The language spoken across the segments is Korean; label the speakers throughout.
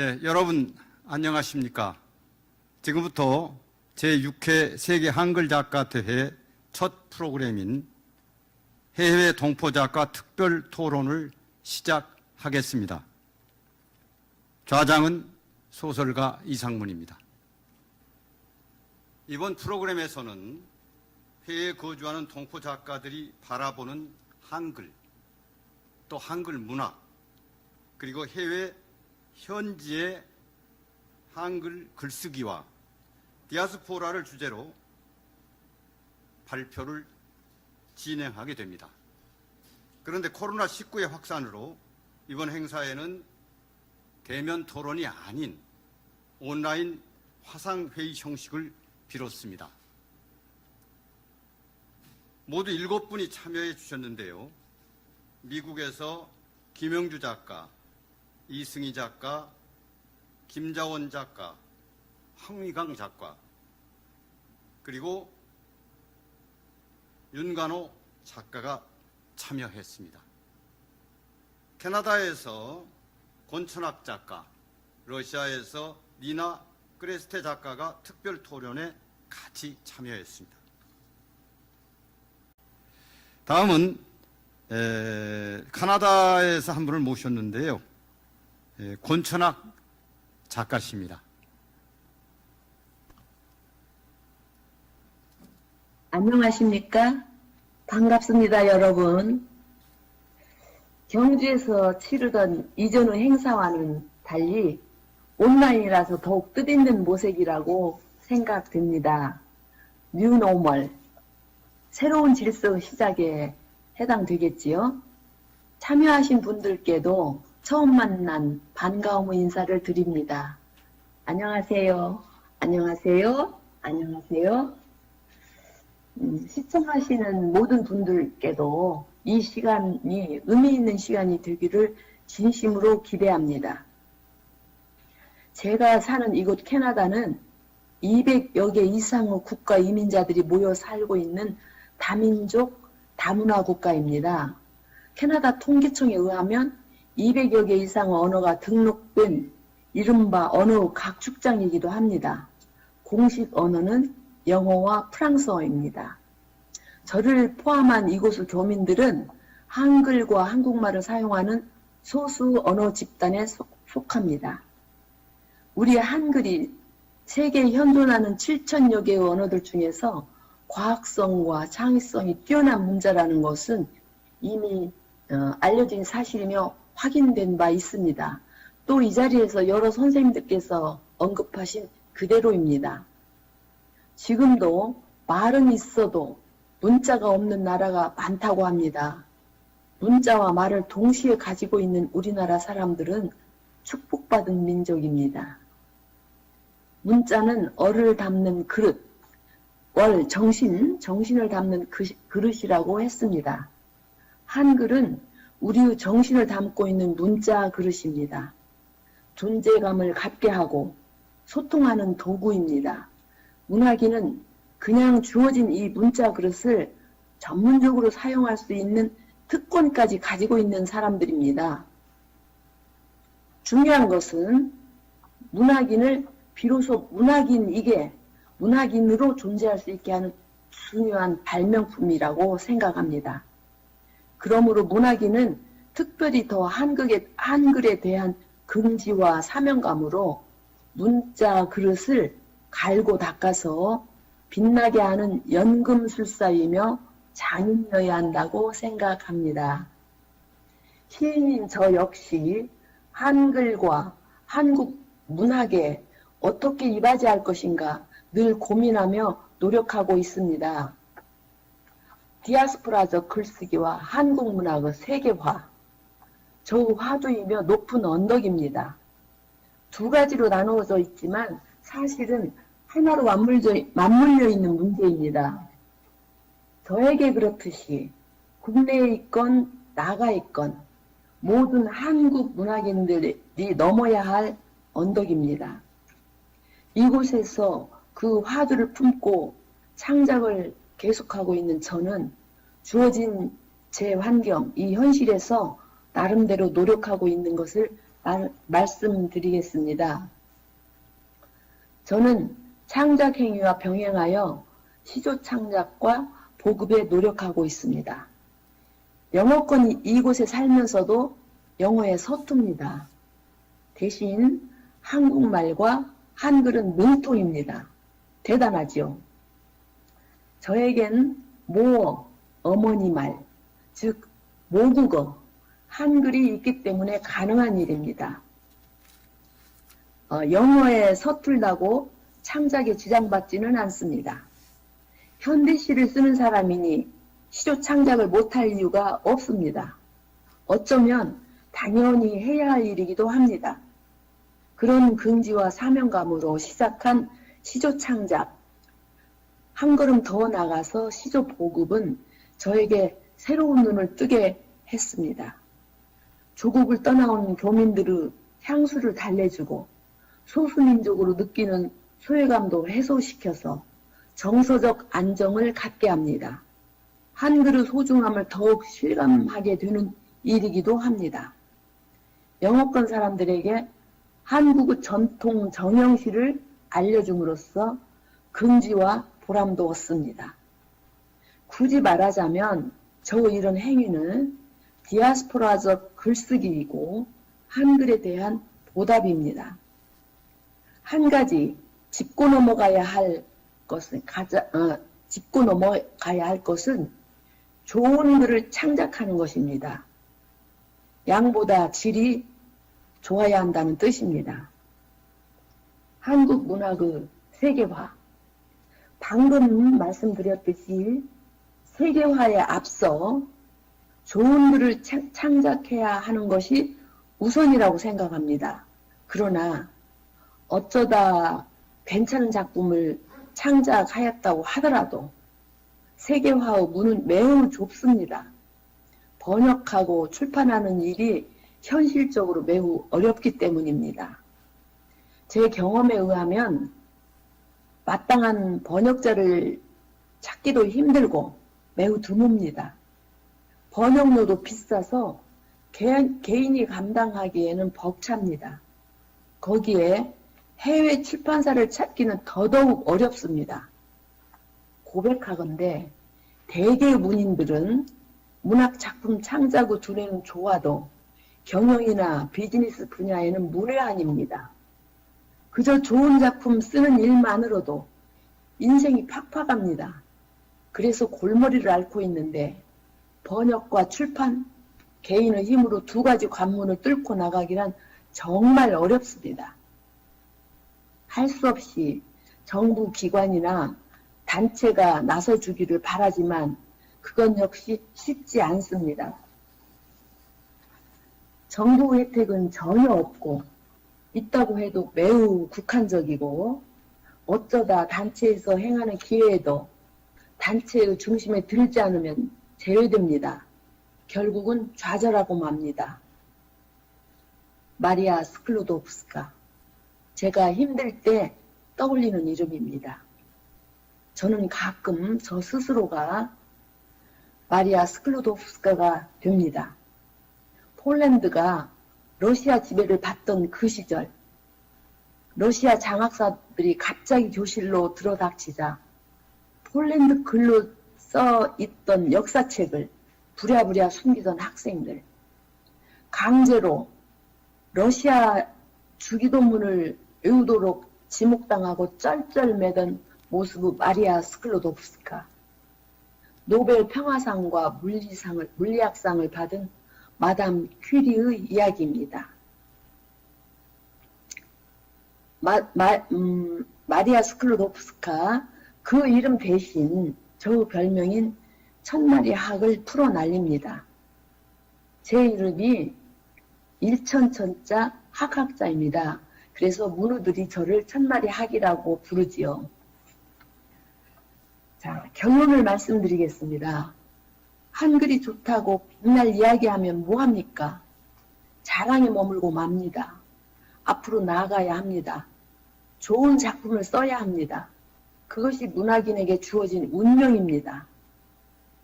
Speaker 1: 예, 여러분 안녕하십니까? 지금부터 제6회 세계 한글 작가 대회 첫 프로그램인 해외 동포 작가 특별 토론을 시작하겠습니다. 좌장은 소설가 이상문입니다. 이번 프로그램에서는 해외에 거주하는 동포 작가들이 바라보는 한글, 또 한글 문화, 그리고 해외 현지의 한글 글쓰기와 디아스포라를 주제로 발표를 진행하게 됩니다. 그런데 코로나19의 확산으로 이번 행사에는 대면 토론이 아닌 온라인 화상회의 형식을 빌었습니다. 모두 일곱 분이 참여해 주셨는데요. 미국에서 김영주 작가, 이승희 작가, 김자원 작가, 황미강 작가, 그리고 윤간호 작가가 참여했습니다. 캐나다에서 권천학 작가, 러시아에서 니나 크레스테 작가가 특별 토론에 같이 참여했습니다. 다음은 에, 카나다에서 한 분을 모셨는데요. 에, 권천학 작가십니다.
Speaker 2: 안녕하십니까? 반갑습니다, 여러분. 경주에서 치르던 이전의 행사와는 달리 온라인이라서 더욱 뜻있는 모색이라고 생각됩니다. 뉴노멀, 새로운 질서 시작에 해당되겠지요. 참여하신 분들께도 처음 만난 반가움의 인사를 드립니다. 안녕하세요. 안녕하세요. 안녕하세요. 음, 시청하시는 모든 분들께도 이 시간이 의미 있는 시간이 되기를 진심으로 기대합니다. 제가 사는 이곳 캐나다는 200여 개 이상의 국가 이민자들이 모여 살고 있는 다민족 다문화 국가입니다. 캐나다 통계청에 의하면 200여 개 이상의 언어가 등록된 이른바 언어 각축장이기도 합니다. 공식 언어는 영어와 프랑스어입니다. 저를 포함한 이곳의 교민들은 한글과 한국말을 사용하는 소수 언어 집단에 속- 속합니다. 우리 한글이 세계에 현존하는 7천여 개의 언어들 중에서 과학성과 창의성이 뛰어난 문자라는 것은 이미 어, 알려진 사실이며 확인된 바 있습니다. 또 이 자리에서 여러 선생님들께서 언급하신 그대로입니다. 지금도 말은 있어도 문자가 없는 나라가 많다고 합니다. 문자와 말을 동시에 가지고 있는 우리나라 사람들은 축복받은 민족입니다. 문자는 어를 담는 그릇, 월, 정신, 정신을 담는 그- 그릇이라고 했습니다. 한글은 우리의 정신을 담고 있는 문자 그릇입니다. 존재감을 갖게 하고 소통하는 도구입니다. 문학인은 그냥 주어진 이 문자 그릇을 전문적으로 사용할 수 있는 특권까지 가지고 있는 사람들입니다. 중요한 것은 문학인을 비로소 문학인이게 문학인으로 존재할 수 있게 하는 중요한 발명품이라고 생각합니다. 그러므로 문학인은 특별히 더 한글에, 한글에 대한 긍지와 사명감으로 문자 그릇을 갈고 닦아서 빛나게 하는 연금술사이며 장인이어야 한다고 생각합니다. 시인인 저 역시 한글과 한국 문학에 어떻게 이바지할 것인가 늘 고민하며 노력하고 있습니다. 디아스포라적 글쓰기와 한국 문학의 세계화. 저 화두이며 높은 언덕입니다. 두 가지로 나누어져 있지만 사실은 하나로 맞물려 있는 문제입니다. 저에게 그렇듯이 국내에 있건 나가 있건 모든 한국 문학인들이 넘어야 할 언덕입니다. 이곳에서 그 화두를 품고 창작을 계속하고 있는 저는 주어진 제 환경, 이 현실에서 나름대로 노력하고 있는 것을 말, 말씀드리겠습니다. 저는 창작 행위와 병행하여 시조 창작과 보급에 노력하고 있습니다. 영어권이 이곳에 살면서도 영어에 서툽니다. 대신 한국말과 한글은 능통입니다. 대단하지요. 저에겐 모어, 어머니 말, 즉 모국어, 한글이 있기 때문에 가능한 일입니다. 어, 영어에 서툴다고 창작에 지장받지는 않습니다. 현대시를 쓰는 사람이니 시조 창작을 못할 이유가 없습니다. 어쩌면 당연히 해야 할 일이기도 합니다. 그런 긍지와 사명감으로 시작한 시조 창작, 한 걸음 더 나가서 시조 보급은 저에게 새로운 눈을 뜨게 했습니다. 조국을 떠나온 교민들의 향수를 달래주고 소수민족으로 느끼는 소외감도 해소시켜서 정서적 안정을 갖게 합니다. 한글의 소중함을 더욱 실감하게 되는 일이기도 합니다. 영어권 사람들에게 한국의 전통 정형시를 알려줌으로써 긍지와 보람도 얻습니다. 굳이 말하자면 저 이런 행위는 디아스포라적 글쓰기이고 한글에 대한 보답입니다. 한 가지 짚고 넘어가야 할 것은 가자, 어, 짚고 넘어가야 할 것은 좋은 글을 창작하는 것입니다. 양보다 질이 좋아야 한다는 뜻입니다. 한국 문학의 세계화. 방금 말씀드렸듯이 세계화에 앞서 좋은 창- 창작해야 하는 것이 우선이라고 생각합니다. 그러나 어쩌다 괜찮은 작품을 창작하였다고 하더라도 세계화의 문은 매우 좁습니다. 번역하고 출판하는 일이 현실적으로 매우 어렵기 때문입니다. 제 경험에 의하면 마땅한 번역자를 찾기도 힘들고 매우 드뭅니다. 번역료도 비싸서 개인, 개인이 감당하기에는 벅찹니다. 거기에 해외 출판사를 찾기는 더더욱 어렵습니다. 고백하건대 대개 문인들은 문학 작품 창작의 두뇌는 좋아도 경영이나 비즈니스 분야에는 문외한입니다. 그저 좋은 작품 쓰는 일만으로도 인생이 팍팍합니다. 그래서 골머리를 앓고 있는데 번역과 출판, 개인의 힘으로 두 가지 관문을 뚫고 나가기란 정말 어렵습니다. 할 수 없이 정부 기관이나 단체가 나서주기를 바라지만 그건 역시 쉽지 않습니다. 정부 혜택은 전혀 없고 있다고 해도 매우 국한적이고 어쩌다 단체에서 행하는 기회에도 단체의 중심에 들지 않으면 제외됩니다. 결국은 좌절하고 맙니다. 마리아 스클로도프스카. 제가 힘들 때 떠올리는 이름입니다. 저는 가끔 저 스스로가 마리아 스클로도프스카가 됩니다. 폴란드가 러시아 지배를 받던 그 시절, 러시아 장학사들이 갑자기 교실로 들어닥치자 폴란드 글로 써 있던 역사책을 부랴부랴 숨기던 학생들, 강제로 러시아 주기도문을 외우도록 지목당하고 쩔쩔매던 모습의 마리아 스클로도프스카, 노벨 평화상과 물리상을, 물리학상을 받은 마담 퀴리의 이야기입니다. 마, 마, 음, 마리아 스클로도프스카 그 이름 대신 저 별명인 천마리 학을 풀어 날립니다. 제 이름이 일천천자 학학자입니다. 그래서 문우들이 저를 천마리 학이라고 부르지요. 자, 결론을 말씀드리겠습니다. 한글이 좋다고 맨날 이야기하면 뭐합니까? 자랑에 머물고 맙니다. 앞으로 나아가야 합니다. 좋은 작품을 써야 합니다. 그것이 문학인에게 주어진 운명입니다.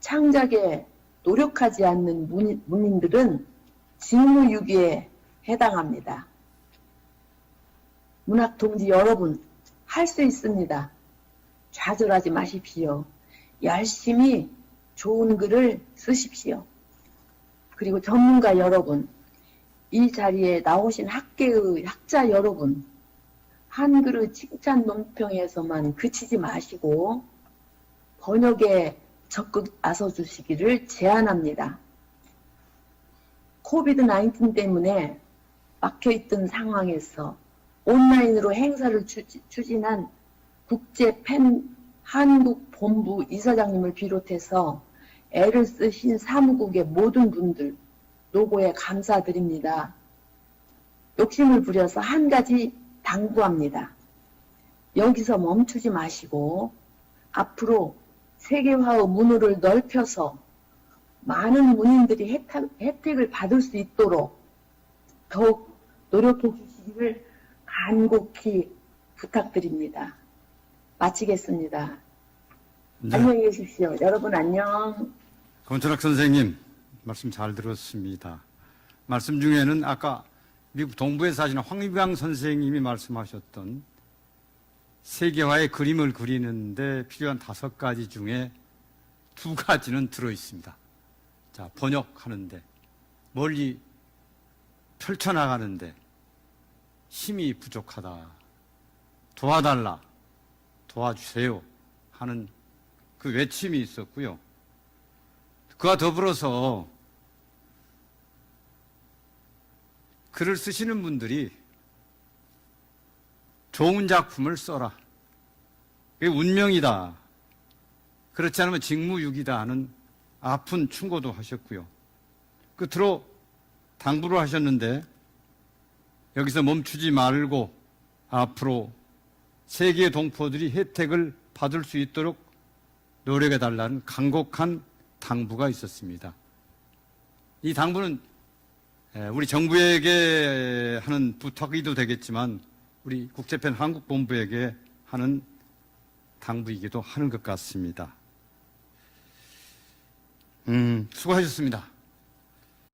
Speaker 2: 창작에 노력하지 않는 문인, 문인들은 직무유기에 해당합니다. 문학 동지 여러분, 할 수 있습니다. 좌절하지 마십시오. 열심히 좋은 글을 쓰십시오. 그리고 전문가 여러분, 이 자리에 나오신 학계의 학자 여러분, 한글의 칭찬 논평에서만 그치지 마시고 번역에 적극 나서 주시기를 제안합니다. 코비드 19 때문에 막혀있던 상황에서 온라인으로 행사를 추- 추진한 국제 팬 한국 본부 이사장님을 비롯해서 애를 쓰신 사무국의 모든 분들 노고에 감사드립니다. 욕심을 부려서 한 가지 당부합니다. 여기서 멈추지 마시고 앞으로 세계화의 문호를 넓혀서 많은 문인들이 혜택, 혜택을 받을 수 있도록 더욱 노력해 주시기를 간곡히 부탁드립니다. 마치겠습니다.
Speaker 1: 네.
Speaker 2: 안녕히 계십시오. 여러분 안녕.
Speaker 1: 권철학 선생님 말씀 잘 들었습니다. 말씀 중에는 아까 미국 동부에 사시는 황유강 선생님이 말씀하셨던 세계화의 그림을 그리는데 필요한 다섯 가지 중에 두 가지는 들어 있습니다. 자, 번역하는데 멀리 펼쳐나가는데 힘이 부족하다. 도와달라. 도와주세요. 하는 그 외침이 있었고요. 그와 더불어서 글을 쓰시는 분들이 좋은 작품을 써라. 그게 운명이다. 그렇지 않으면 직무유기다 하는 아픈 충고도 하셨고요. 끝으로 당부를 하셨는데 여기서 멈추지 말고 앞으로 세계 동포들이 혜택을 받을 수 있도록 노력해 달라는 간곡한 당부가 있었습니다. 이 당부는 에, 우리 정부에게 하는 부탁이도 되겠지만 우리 국제팬 한국본부에게 하는 당부이기도 하는 것 같습니다. 음, 수고하셨습니다.